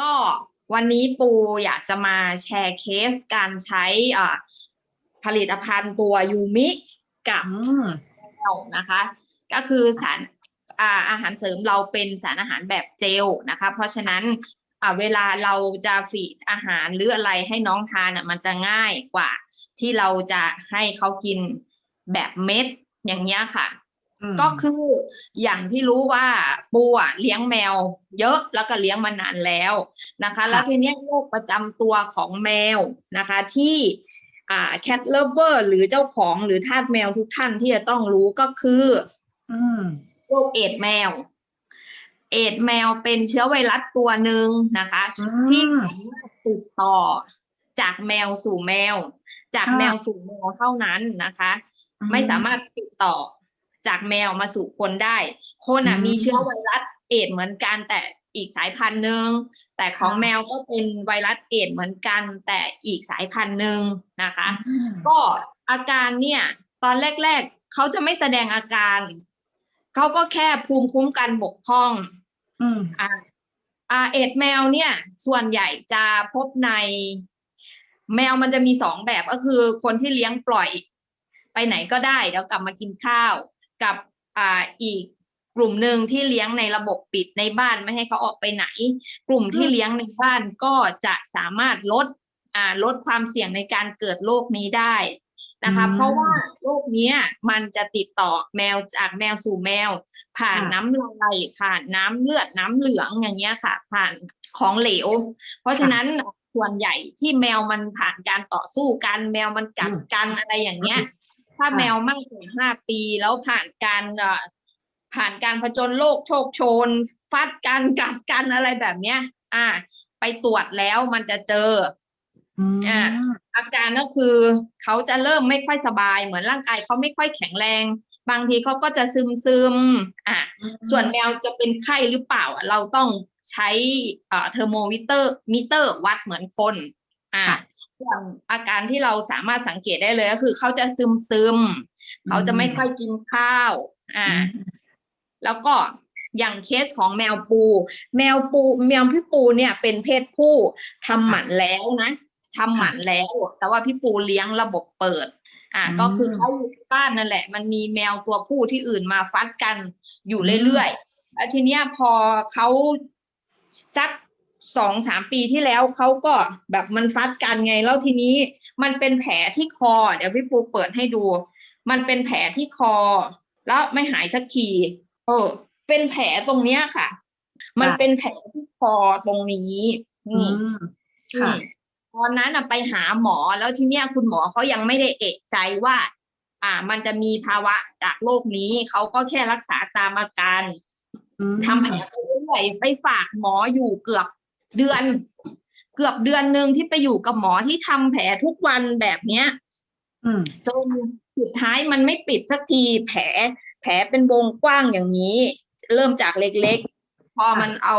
ก็วันนี้ปูอยากจะมาแชร์เคสการใช้อ่าผลิตภัณฑ์ตัวยูมิกับอืมแมวนะคะ ก็คือสารอ่าอาหารเสริมเราเป็นสารอาหารแบบเจลนะคะ เพราะฉะนั้นอ่าเวลาเราจะฟีดอาหารหรืออะไรให้น้องทานอะมันจะง่ายกว่า ที่เราจะให้เขากินแบบเม็ดอย่างเงี้ยค่ะอืม ก็คืออย่างที่รู้ว่าปูอะเลี้ยงแมว เยอะแล้วก็เลี้ยงมานานแล้วนะคะ แล้วทีเนี้ยโรคประจำตัวของแมวนะคะ ที่อ่า cat lover หรือเจ้าของหรือทาสแมวทุกท่านที่จะต้องรู้ก็คืออืมโรคเอดส์แมว เอดส์แมวเป็นเชื้อไวรัสตัวหนึ่งนะคะอืที่มสามารถติดต่อจากแมวสู่แมว จากค่ะแมวสู่แมวเท่านั้นนะคะ ไม่สามารถติดต่อ จากแมวมาสู่คนได้ คนอะอืมมีเชื้อไวรัสเอดส์เหมือนกันแต่อีกสายพันธุ์หนึ่งแต่ของค่ะแมวก็เป็นไวรัสเอดส์เหมือนกัน แต่อีกสายพันธุ์หนึ่งนะคะอืมก็อาการเนี่ยตอนแรกๆเขาจะไม่แสดงอาการเขาก็แค่ภูมิคุ้มกันบกพร่องอืมอ่าอ่าเอดส์แมวเนี่ย ส่วนใหญ่จะพบใน แมวมันจะมีสองแบบก็คือคนที่เลี้ยงปล่อย ไปไหนก็ได้เดี๋ยวกลับมากินข้าว กับอ่าอีกกลุ่มหนึ่งที่เลี้ยงในระบบปิดในบ้านไม่ให้เขาออกไปไหน กลุ่มที่อืมเลี้ยงในบ้านก็จะสามารถลดอ่าลดความเสี่ยงในการเกิดโรคนี้ได้นะคะเพราะว่าโรคเนี้ยมันจะติดต่อแมวจากแมวสู่แมว ผ่านค่ะน้ำลายผ่านน้ำเลือดน้ำเหลืองอย่างเงี้ยค่ะ ผ่านของเหลว เพราะฉะนั้นส่วนใหญ่ที่แมวมันผ่านการต่อสู้กันแมวมันกัดกันอะไรอย่างเงี้ย ถ้าค่ะแมวมากกว่าห้าปีแล้วผ่านการเอ่อผ่านการผจญโรคโชคโชน ฟัดกันกัดกันอะไรแบบเนี้ย อ่า ไปตรวจแล้วมันจะเจออืมอ่าอาการก็คือเขาจะเริ่มไม่ค่อยสบาย เหมือนร่างกายเขาไม่ค่อยแข็งแรง บางทีเขาก็จะซึมซึมๆอะส่วนแมวจะเป็นไข้หรือเปล่าอะเราต้องใช้เอ่อเทอร์โมมิเตอร์มิเตอร์วัดเหมือนคน อ่าค่ะอย่างอาการที่เราสามารถสังเกตได้เลยก็คือ เขาจะซึมซึมๆเขาจะไม่ค่อยกินข้าว อ่า แล้วก็อย่างเคสของแมวปู แมวปู แมวพี่ปูเนี่ยเป็นเพศผู้ทำหมันแล้วนะทำหมันแล้ว แต่ว่าพี่ปูเลี้ยงระบบเปิด อ่าอืมก็คือเขาอยู่ที่บ้านนั่นแหละ มันมีแมวตัวผู้ที่อื่นมาฟัดกันอยู่เรื่อยๆแล้วทีเนี้ยพอเขาสัก สองสามปีที่แล้วเขาก็แบบมันฟัดกันไง แล้วทีนี้มันเป็นแผลที่คอ เดี๋ยวพี่ปูเปิดให้ดู มันเป็นแผลที่คอ แล้วไม่หายสักทีเออ เป็นแผลตรงเนี้ยค่ะ มันเป็นแผลที่คอตรงนี้อืนี่มค่ะอืมตอนนั้นน่ะไปหาหมอแล้วทีเนี้ยคุณหมอเขายังไม่ได้เอะใจว่า อ่า มันจะมีภาวะจากโรคนี้เขาก็แค่รักษาตามอาการอืมทำแผลไปเรื่อยไปฝากหมออยู่เกือบ เดือน เกือบเดือนหนึ่งที่ไปอยู่กับหมอที่ทำแผลทุกวันแบบเนี้ยอืมจนสุดท้ายมันไม่ปิดสักทีแผล แผลเป็นวงกว้างอย่างนี้ เริ่มจากเล็กๆ พอมันเอา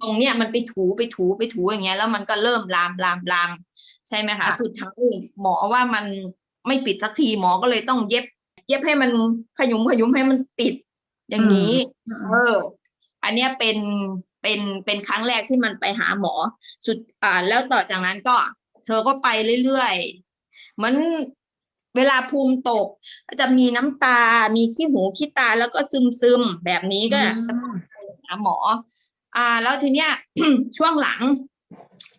ตรงเนี้ยมันไปถูไปถูไปถูอย่างเงี้ย แล้วมันก็เริ่มลามลามลามใช่ไหมคะค่ะสุดท้ายหมอว่ามันไม่ปิดสักทีหมอก็เลยต้องเย็บ เย็บให้มันขยุมขยุมให้มันติดอย่างนี้ เออ อันเนี้ยเป็น เป็นเป็นครั้งแรกที่มันไปหาหมอสุดอ่าแล้วต่อจากนั้นก็ เธอก็ไปเรื่อยๆเหมือนเวลาภูมิตกก็จะมีน้ำตา มีขี้หูขี้ตาแล้วก็ซึมซึมๆแบบนี้ก็อืจะมไปหาหมอ อ่า แล้วทีเนี้ยช่วงหลัง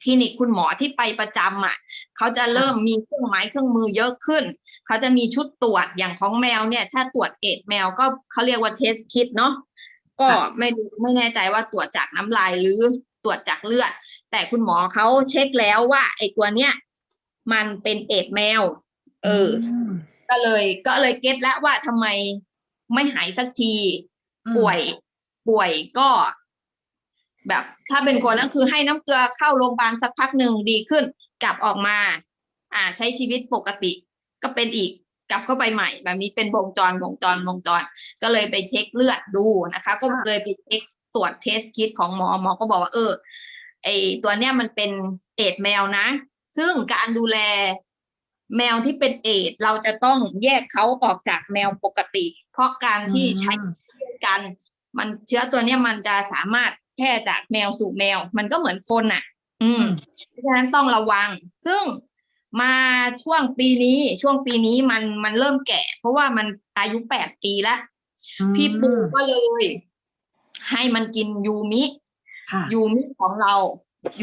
คลินิกคุณหมอที่ไปประจำอะเขาจะเริ่มมีเครื่องไม้เครื่องมือเยอะขึ้น เขาจะมีชุดตรวจอย่างของแมวเนี่ย ถ้าตรวจเอดส์แมวก็เขาเรียกว่าเทสคิดเนาะ ก็ค่ะไม่รู้ไม่แน่ใจว่าตรวจจากน้ำลายหรือตรวจจากเลือด แต่คุณหมอเขาเช็คแล้วว่า ไอ้ตัวเนี้ยมันเป็นเอดส์แมว เอออมก็เลยก็เลยเก็ตแล้วว่าทำไมไม่หายสักทีอืมป่วยป่วยก็ แบบถ้าเป็นคนก็คือให้น้ำเกลือเข้าโรงพยาบาลสักพักหนึ่งดีขึ้น กลับออกมา อ่าใช้ชีวิตปกติก็เป็นอีก กลับเข้าไปใหม่แบบนี้เป็นวงจรวงจรวงจร ก็เลยไปเช็คเลือดดูนะคะ ก็เลยไปเช็คตรวจเทสคิดของหมอหมอก็บอกว่า เออไอตัวเนี้ยมันเป็นเอดแมวนะ ซึ่งการดูแลแมวที่เป็นเอดเราจะต้องแยกเขาออกจากแมวปกติ เพราะการที่ใช้กัน มันเชื้อตัวเนี้ยมันจะสามารถแพร่จากแมวสู่แมว มันก็เหมือนคนน่ะอือืมเพราะฉะนั้นต้องระวัง ซึ่ง มาช่วงปีนี้ช่วงปีนี้มันมันเริ่มแก่ เพราะว่ามันอายุแปดปีแล้ว พี่ปูก็เลย ให้มันกินยูมิค่ะยูมิของเรา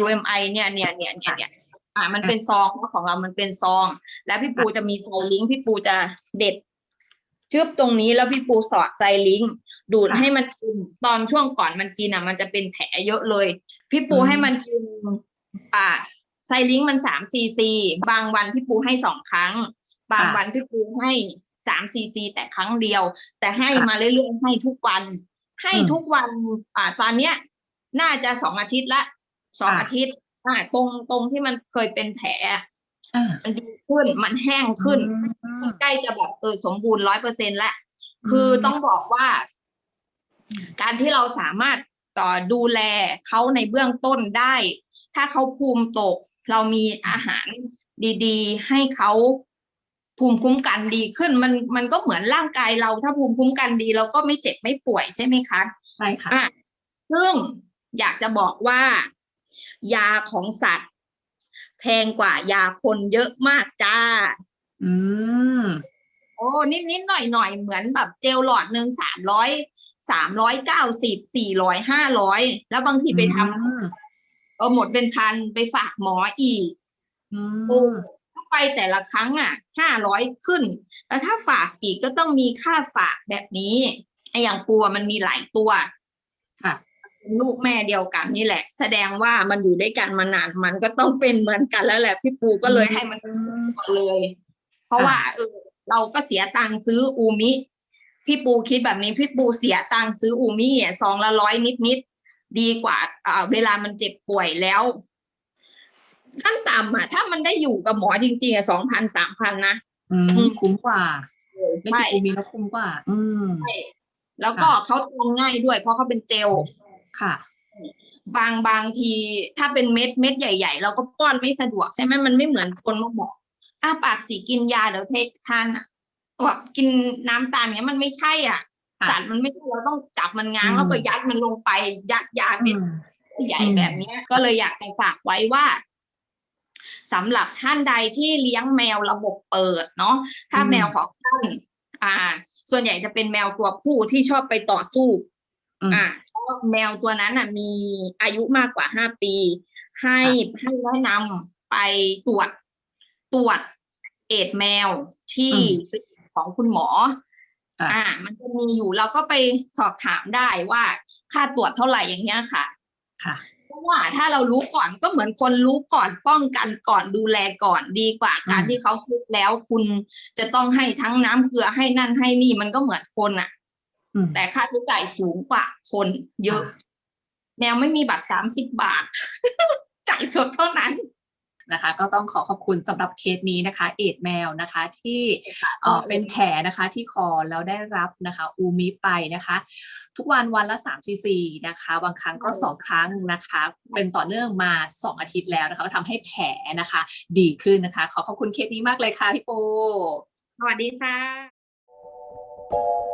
UMI เนี่ยเนี่ยเนี่ยเนี่ยเนี่ยอ่ามันเป็นซองของเรามันเป็นซอง แล้วพี่ปูจะมีไซลิงก์พี่ปูจะเด็ดชึบตรงนี้แล้วพี่ปูสอดไซลิงก์ดูดค่ะให้มันกินตอนช่วงก่อนมันกินอะ มันจะเป็นแผลเยอะเลย พี่ปูอืมให้มันกินอ่า ไซลิงก์มันสามซีซีบางวันพี่ปูให้สองครั้ง บางวันพี่ปูให้สามซีซีแต่ครั้งเดียว แต่ให้มาเรื่อยๆให้ทุกวัน ให้ทุกวันอ่าตอนเนี้ย น่าจะสองอาทิตย์ละสองอาทิตย์อ่าตรงตรงที่มันเคยเป็นแผลอ่ามันดีขึ้นมันแห้งขึ้นอืมใกล้จะแบบเออสมบูรณ์ร้อยเปอร์เซ็นแล้วคือต้องบอกว่า การที่เราสามารถต่อดูแลเขาในเบื้องต้นได้ ถ้าเขาภูมิตก เรามีอาหารดี ๆ ให้เขาภูมิคุ้มกันดีขึ้น มันมันก็เหมือนร่างกายเราถ้าภูมิคุ้มกันดี เราก็ไม่เจ็บไม่ป่วยใช่ไหมคะใช่ค่ะอะซึ่งอยากจะบอกว่า ยาของสัตว์ แพงกว่ายาคนเยอะมากจ้า อืมโอ้นิดนิดหน่อยหน่อยๆเหมือนแบบเจลหลอดหนึ่งสามร้อยสามร้อยเก้าสิบสี่ร้อยห้าร้อยแล้วบางทีไปทอืมำ เออหมดเป็นพันไปฝากหมออีกอืโอ้มถ้าไปแต่ละครั้งอะห้าร้อยขึ้น แล้วถ้าฝากอีกก็ต้องมีค่าฝากแบบนี้ไอ้อย่างปัวมันมีหลายตัวค่ะลูกแม่เดียวกันนี่แหละ แสดงว่ามันอยู่ด้วยกันมานานมันก็ต้องเป็นเหมือนกันแล้วแหละพี่ปูก็เลยให้มันหมดเลย เพราะว่าเออเราก็เสียตังค์ซื้ออูมิ พี่ปูคิดแบบนี้พี่ปูเสียตังค์ซื้ออูมิอะซองละร้อยนิดนิดๆ ดีกว่าอ่าเวลามันเจ็บป่วยแล้ว ขั้นต่ำอะ ถ้ามันได้อยู่กับหมอจริงๆอะสองพันสามพันนะอืมอืมคุ้มกว่าได้ใช่กินอูมิแล้วคุ้มกว่า อืมแล้วก็เขาทานง่ายด้วย เพราะเขาเป็นเจลค่ะ บางบางทีถ้าเป็นเม็ดเม็ดใหญ่ ๆ เราก็ป้อนไม่สะดวกใช่ไหมมันไม่เหมือนคนมาบอกอ้าปากสีกินยาเดี๋ยวเทคทานอะแบบกินน้ำตามอย่างเงี้ยมันไม่ใช่อะค่ะ สัตว์มันไม่ใช่เราต้องจับมันง้างอืมแล้วก็ยัดมันลงไปยัดยาอืเม็ดมใหญ่อืมแบบเนี้ยก็เลยอยากจะฝากไว้ว่าสำหรับท่านใดที่เลี้ยงแมวระบบเปิดเนาะถ้าอืมแมวของท่านอ่า ส่วนใหญ่จะเป็นแมวตัวผู้ที่ชอบไปต่อสู้อืมอ่าเพราะแมวตัวนั้นอะ มีอายุมากกว่าห้าปี ให้ให้แนะนำไปตรวจตรวจเอดส์แมวที่อืมของคุณหมอค่ะ อ่า มันจะมีอยู่เราก็ไปสอบถามได้ว่าค่าตรวจเท่าไหร่อย่างเงี้ยค่ะ ค่ะเพราะว่าถ้าเรารู้ก่อนก็เหมือนคนรู้ก่อนป้องกันก่อนดูแลก่อนดีกว่า การอืมที่เขาทุกข์แล้วคุณจะต้องให้ทั้งน้ำเกลือให้นั่นให้นี่มันก็เหมือนคนอะอืมแต่ค่าใช้จ่ายสูงกว่าคนเยอะ แมวไม่มีบัตรสามสิบบาทจ่ายสดเท่านั้น นะคะ ก็ต้องขอขอบคุณสำหรับเคสนี้นะคะ เอดแมวนะคะที่เอ่อเป็นแผลนะคะที่คอแล้วได้รับนะคะ อูมิไปนะคะ ทุกวันวันละ3ซีซีนะคะ บางครั้งก็ 2 ครั้งนะคะ เป็นต่อเนื่องมา 2 อาทิตย์แล้วนะคะก็ทำให้แผลนะคะ ดีขึ้นนะคะ ขอขอบคุณเคสนี้มากเลยค่ะพี่ปูสวัสดีค่ะ